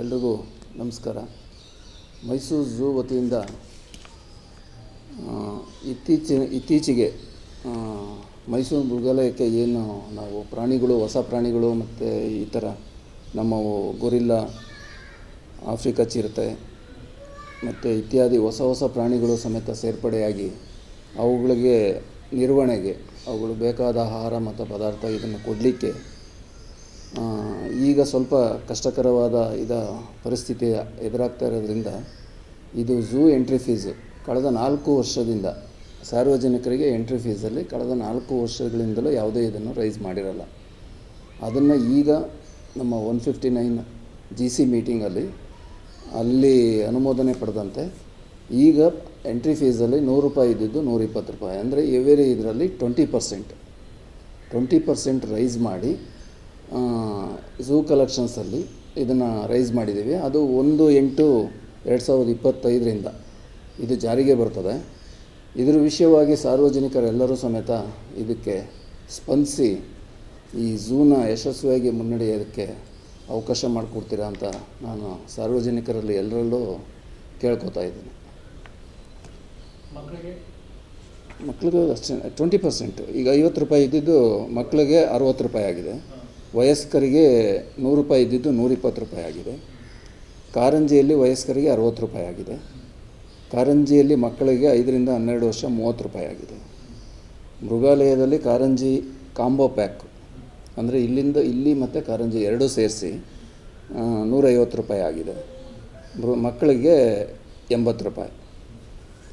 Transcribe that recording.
ಎಲ್ರಿಗೂ ನಮಸ್ಕಾರ. ಮೈಸೂರು ಝೂ ವತಿಯಿಂದ ಇತ್ತೀಚಿನ, ಇತ್ತೀಚೆಗೆ ಮೈಸೂರು ಮೃಗಾಲಯಕ್ಕೆ ಏನು ನಾವು ಪ್ರಾಣಿಗಳು, ಹೊಸ ಪ್ರಾಣಿಗಳು ಮತ್ತು ಈ ಥರ ನಮ್ಮ ಗೊರಿಲ್ಲ ಆಫ್ರಿಕಾ ಚಿರತೆ ಮತ್ತು ಇತ್ಯಾದಿ ಹೊಸ ಹೊಸ ಪ್ರಾಣಿಗಳು ಸಮೇತ ಸೇರ್ಪಡೆಯಾಗಿ ಅವುಗಳಿಗೆ ನಿರ್ವಹಣೆಗೆ, ಅವುಗಳು ಬೇಕಾದ ಆಹಾರ ಮತ್ತು ಪದಾರ್ಥ ಇದನ್ನು ಕೊಡಲಿಕ್ಕೆ ಈಗ ಸ್ವಲ್ಪ ಕಷ್ಟಕರವಾದ ಇದ ಪರಿಸ್ಥಿತಿ ಎದುರಾಗ್ತಾ ಇರೋದ್ರಿಂದ ಇದು ಝೂ ಎಂಟ್ರಿ ಫೀಸು. ಕಳೆದ ನಾಲ್ಕು ವರ್ಷದಿಂದ ಸಾರ್ವಜನಿಕರಿಗೆ ಎಂಟ್ರಿ ಫೀಸಲ್ಲಿ ಕಳೆದ ನಾಲ್ಕು ವರ್ಷಗಳಿಂದಲೂ ಯಾವುದೇ ಇದನ್ನು ರೈಸ್ ಮಾಡಿರಲ್ಲ. ಅದನ್ನು ಈಗ ನಮ್ಮ one fifty nine G C ಮೀಟಿಂಗಲ್ಲಿ ಅಲ್ಲಿ ಅನುಮೋದನೆ ಪಡೆದಂತೆ ಈಗ ಎಂಟ್ರಿ ಫೀಸಲ್ಲಿ ನೂರು ರೂಪಾಯಿ ಇದ್ದಿದ್ದು ನೂರಿಪ್ಪತ್ತು ರೂಪಾಯಿ. ಅಂದರೆ ಎವೇರಿ ಇದರಲ್ಲಿ twenty percent. Twenty percent rise ಮಾಡಿ ಝೂ ಕಲೆಕ್ಷನ್ಸಲ್ಲಿ ಇದನ್ನು ರೈಸ್ ಮಾಡಿದ್ದೀವಿ. ಅದು ಒಂದು ಎಂಟು ಎರಡು ಸಾವಿರದ ಇಪ್ಪತ್ತೈದರಿಂದ ಇದು ಜಾರಿಗೆ ಬರ್ತದೆ. ಇದರ ವಿಷಯವಾಗಿ ಸಾರ್ವಜನಿಕರೆಲ್ಲರೂ ಸಮೇತ ಇದಕ್ಕೆ ಸ್ಪಂದಿಸಿ ಈ ಝೂನ ಯಶಸ್ವಿಯಾಗಿ ಮುನ್ನಡೆಯೋದಕ್ಕೆ ಅವಕಾಶ ಮಾಡಿಕೊಡ್ತೀರಾ ಅಂತ ನಾನು ಸಾರ್ವಜನಿಕರಲ್ಲಿ ಎಲ್ಲರಲ್ಲೂ ಕೇಳ್ಕೊತಾ ಇದ್ದೀನಿ. ಮಕ್ಕಳಿಗೆ ಅಷ್ಟೇ ಟ್ವೆಂಟಿ ಪರ್ಸೆಂಟು ಈಗ ಐವತ್ತು ರೂಪಾಯಿ ಇದ್ದಿದ್ದು ಮಕ್ಕಳಿಗೆ ಅರುವತ್ತು ರೂಪಾಯಿ ಆಗಿದೆ. ವಯಸ್ಕರಿಗೆ ನೂರು ರೂಪಾಯಿ ಇದ್ದಿದ್ದು ನೂರಿಪ್ಪತ್ತು ರೂಪಾಯಿ ಆಗಿದೆ. ಕಾರಂಜಿಯಲ್ಲಿ ವಯಸ್ಕರಿಗೆ ಅರುವತ್ತು ರೂಪಾಯಿ ಆಗಿದೆ. ಕಾರಂಜಿಯಲ್ಲಿ ಮಕ್ಕಳಿಗೆ ಐದರಿಂದ ಹನ್ನೆರಡು ವರ್ಷ ಮೂವತ್ತು ರೂಪಾಯಿ ಆಗಿದೆ. ಮೃಗಾಲಯದಲ್ಲಿ ಕಾರಂಜಿ ಕಾಂಬೋ ಪ್ಯಾಕ್ ಅಂದರೆ ಇಲ್ಲಿಂದ ಇಲ್ಲಿ ಮತ್ತು ಕಾರಂಜಿ ಎರಡೂ ಸೇರಿಸಿ ನೂರೈವತ್ತು ರೂಪಾಯಿ ಆಗಿದೆ. ಮಕ್ಕಳಿಗೆ ಎಂಬತ್ತು ರೂಪಾಯಿ.